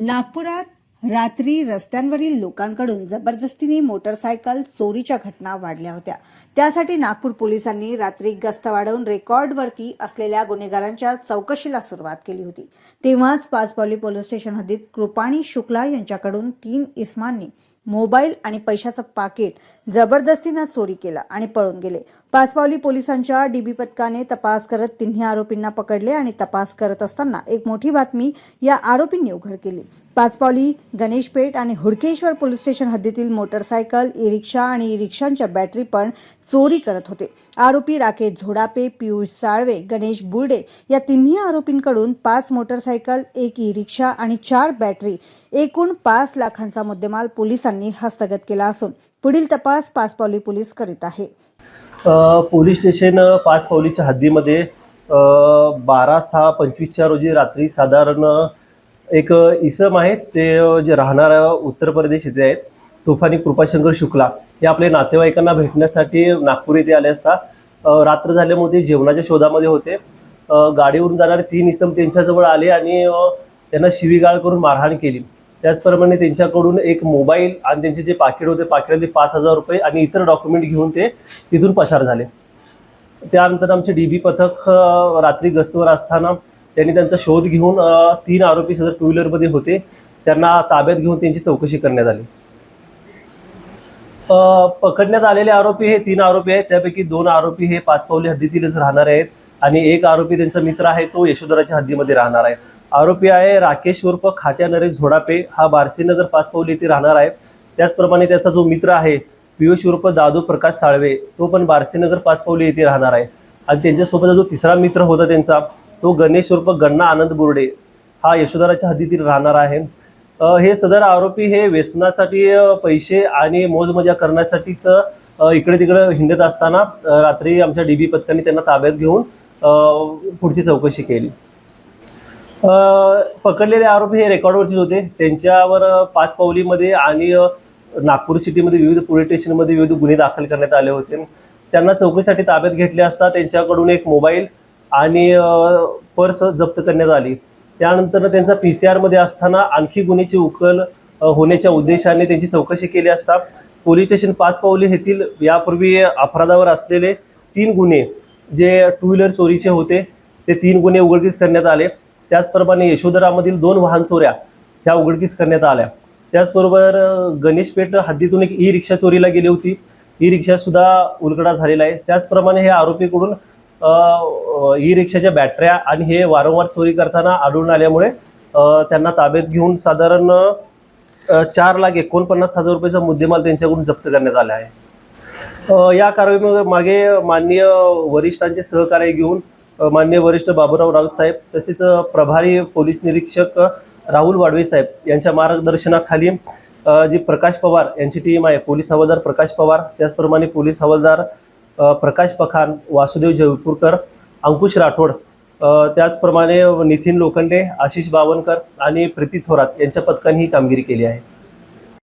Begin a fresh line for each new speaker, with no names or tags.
नागपुरात रात्री रस्त्यांवरील लोकांकडून जबरदस्तीने मोटरसायकल चोरीच्या घटना वाढल्या होत्या. त्यासाठी नागपूर पोलिसांनी रात्री गस्त वाढवून रेकॉर्डवरती असलेल्या गुन्हेगारांच्या चौकशीला सुरुवात केली होती. तेव्हाच पाचपावली पोलीस स्टेशन हद्दीत कृपाणी शुक्ला यांच्याकडून तीन इस्मांनी मोबाईल आणि पैशाचं पाकिट जबरदस्तीनं चोरी केलं आणि पळून गेले. पाचपावली पोलिसांच्या डीबी पथकाने तपास करत तिन्ही आरोपींना पकडले आणि तपास करत असताना एक मोठी बातमी या आरोपींनी उघड केली. पाचपावली गणेशपेठ आणि हुडकेश्वर पोलीस स्टेशन हद्दीतील मोटरसायकल ई रिक्षा आणि ई रिक्षांच्या बॅटरी पण चोरी करत होते. आरोपी राकेश झोडापे पियुष साळवे गणेश बुर्डे या तिन्ही आरोपींकडून पाच मोटरसायकल एक ई रिक्षा आणि चार बॅटरी एकूण पाच लाखांचा मुद्देमाल पोलिसांनी हस्तगत केला असून पुढील तपास पाचपावली पोलीस करीत आहे.
पोलीस स्टेशन पाचपावलीच्या पाच पावलीच्या हद्दीमध्ये बारा सहा पंचवीसच्या रोजी रात्री साधारण एक इसम आहेत. ते जे राहणार उत्तर प्रदेश येथे आहेत. तुफानी कृपाशंकर शुक्ला हे आपले नातेवाईकांना भेटण्यासाठी नागपूर येथे आले असता रात्र झाल्यामुळे जेवणाच्या शोधामध्ये होते. गाडीवरून जाणारे तीन इसम त्यांच्याजवळ आले आणि त्यांना शिवीगाळ करून मारहाण केली. त्याचप्रमाणे त्यांच्याकडून एक मोबाईल आणि त्यांचे जे पाकिट होते पाकिटातले पाच हजार रुपये आणि इतर डॉक्युमेंट घेऊन ते तिथून पसार झाले. त्यानंतर आमचे डी बी पथक रात्री गस्तवर असताना त्यांनी त्यांचा शोध घेऊन तीन आरोपी सदर टू व्हीलरमध्ये होते. त्यांना ताब्यात घेऊन त्यांची चौकशी करण्यात आली. पकडण्यात आलेले आरोपी हे तीन आरोपी आहेत. त्यापैकी दोन आरोपी हे पाचपावली हद्दीतीलच राहणारे आहेत आणि एक आरोपी त्यांचा मित्र आहे तो यशोधराच्या हद्दीमध्ये राहणार आहे. आरोपी आहे राकेश उर्फ खात्या नरेश झोडापे. हा बारसीनगर पाचपावली येथे राहणार आहे. त्याचप्रमाणे त्याचा जो मित्र आहे पियुष उर्फ दादू प्रकाश साळवे तो पण बारसीनगर पाचपावली येथे राहणार आहे. आणि त्यांच्यासोबत जो तिसरा मित्र होता त्यांचा तो गणेश उर्फ गण्णा आनंद बोर्डे. हा यशोधराच्या हद्दीतील राहणार आहे. हे सदर आरोपी हे व्यसनासाठी पैसे आणि मोजमजा करण्यासाठीच इकडे तिकडे हिंडत असताना रात्री आमच्या डी बी पथकाने त्यांना ताब्यात घेऊन पुढची चौकशी केली. पकडलेले आरोपी हे रेकॉर्डवरचेच होते. त्यांच्यावर पाच पावलीमध्ये आणि नागपूर सिटीमध्ये विविध पोलीस स्टेशनमध्ये विविध गुन्हे दाखल करण्यात आले होते. त्यांना चौकशीसाठी ताब्यात घेतले असता त्यांच्याकडून एक मोबाईल आणि पर्स जप्त करण्यात आली. त्यानंतर त्यांचा पी सी आरमध्ये असताना आणखी गुन्ह्याची उकल होण्याच्या उद्देशाने त्यांची चौकशी केली असता पोलीस स्टेशन पाच पावली येथील यापूर्वी अपराधावर असलेले तीन गुन्हे जे टू व्हीलर चोरीचे होते ते तीन गुन्हे उघडकीस करण्यात आले. त्याचप्रमाणे यशोधरामधील दोन वाहन चोऱ्या ह्या उघडकीस करण्यात आल्या. त्याचबरोबर गणेशपेठ हद्दीतून एक ई रिक्षा चोरीला गेली होती. ई रिक्षासुद्धा उलगडा झालेला आहे. त्याचप्रमाणे हे आरोपीकडून ई रिक्षाच्या बॅटऱ्या आणि हे वारंवार चोरी करताना आढळून आल्यामुळे त्यांना ताब्यात घेऊन साधारण चार लाख एकोणपन्नास हजार रुपयाचा मुद्देमाल त्यांच्याकडून जप्त करण्यात आला आहे. या कारवाई मागे माननीय वरिष्ठांचे सहकार्य घेऊन मान्य माननीय वरिष्ठ बाबूराव राऊत साहेब तसेच प्रभारी पोलीस निरीक्षक राहुल वाडवे साहेब यांच्या मार्गदर्शनाखाली जी प्रकाश पवार यांची टीम आहे पोलीस हवालदार प्रकाश पवार त्याचप्रमाणे पोलीस हवालदार प्रकाश पखान वासुदेव जयपूरकर अंकुश राठोड त्याचप्रमाणे नितीन लोखंडे आशिष बावनकर आणि प्रीती थोरात यांच्या पथकाने ही कामगिरी केली आहे.